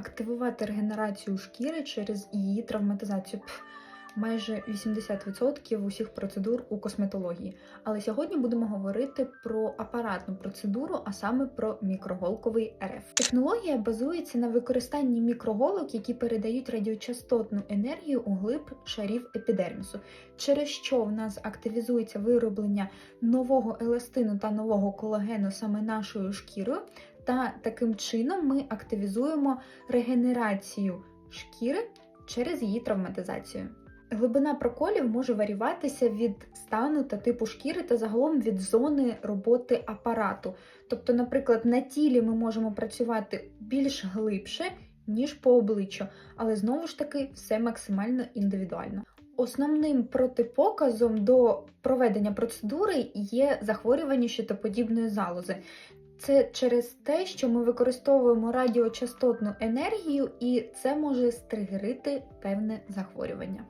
активувати регенерацію шкіри через її травматизацію. Пф, майже 80% усіх процедур у косметології. Але сьогодні будемо говорити про апаратну процедуру, а саме про мікроголковий РФ. Технологія базується на використанні мікроголок, які передають радіочастотну енергію у глиб шарів епідермісу, через що в нас активізується вироблення нового еластину та нового колагену саме нашою шкірою. Та таким чином ми активізуємо регенерацію шкіри через її травматизацію. Глибина проколів може варіюватися від стану та типу шкіри та загалом від зони роботи апарату. Тобто, наприклад, на тілі ми можемо працювати більш глибше, ніж по обличчю, але знову ж таки все максимально індивідуально. Основним протипоказом до проведення процедури є захворювання щитоподібної залози. Це через те, що ми використовуємо радіочастотну енергію, і це може стригерити певне захворювання.